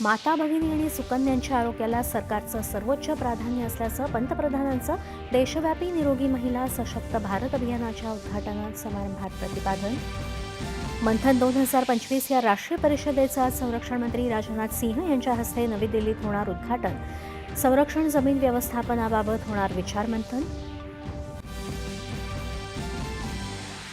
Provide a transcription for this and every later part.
माता भगिनी आणि सुकन्यांच्या आरोग्याला सरकारचं सर्वोच्च प्राधान्य असल्याचं पंतप्रधानांचं देशव्यापी निरोगी महिला सशक्त भारत अभियानाच्या उद्घाटन समारंभात प्रतिपादन. मंथन दोन हजार पंचवीस या राष्ट्रीय परिषदेचं आज संरक्षण मंत्री राजनाथ सिंह यांच्या हस्ते नवी दिल्लीत होणार उद्घाटन. संरक्षण जमीन व्यवस्थापनाबाबत होणार विचारमंथन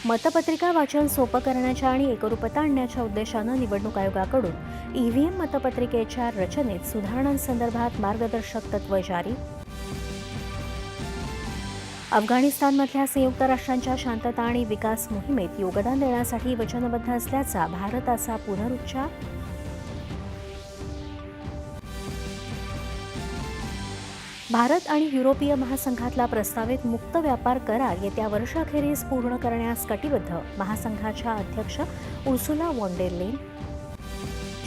मतपत्रिका वाचन सोपं करण्याच्या आणि एकरूपता आणण्याच्या उद्देशानं निवडणूक आयोगाकडून ईव्हीएम मतपत्रिकेच्या रचनेत सुधारणांसंदर्भात मार्गदर्शक तत्व जारी. अफगाणिस्तानमधल्या संयुक्त राष्ट्रांच्या शांतता आणि विकास मोहिमेत योगदान देण्यासाठी वचनबद्ध असल्याचा भारताचा पुनरुच्चार भारत आणि युरोपीय महासंघातला प्रस्तावित मुक्त व्यापार करार येत्या वर्षाखेरीस पूर्ण करण्यास कटिबद्ध. महासंघाच्या अध्यक्ष उर्सुला वॉन्डेरलेन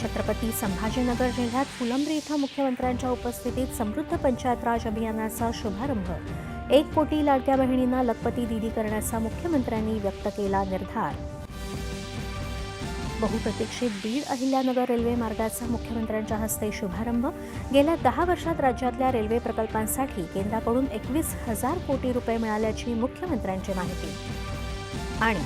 छत्रपती संभाजीनगर जिल्ह्यात फुलंब्री इथं मुख्यमंत्र्यांच्या उपस्थितीत समृद्ध पंचायत राज अभियानाचा शुभारंभ. एक कोटी लाडक्या बहिणींना लखपती दिदी करण्याचा मुख्यमंत्र्यांनी व्यक्त केला निर्धार. बहुप्रतीक्षित बीड अहिल्यानगर रेल्वे मार्गाचा मुख्यमंत्र्यांच्या हस्ते शुभारंभ. गेल्या दहा वर्षात राज्यातल्या रेल्वे प्रकल्पांसाठी केंद्राकडून एकवीस हजार कोटी रुपये मिळाल्याची मुख्यमंत्र्यांची माहिती. आणि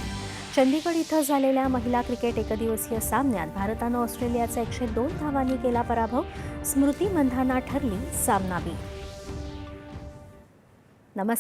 चंदीगड इथं झालेल्या महिला क्रिकेट एकदिवसीय सामन्यात भारतानं ऑस्ट्रेलियाचा एकशे दोन धावांनी केला पराभव. स्मृती मंधाना ठरली सामनावीर.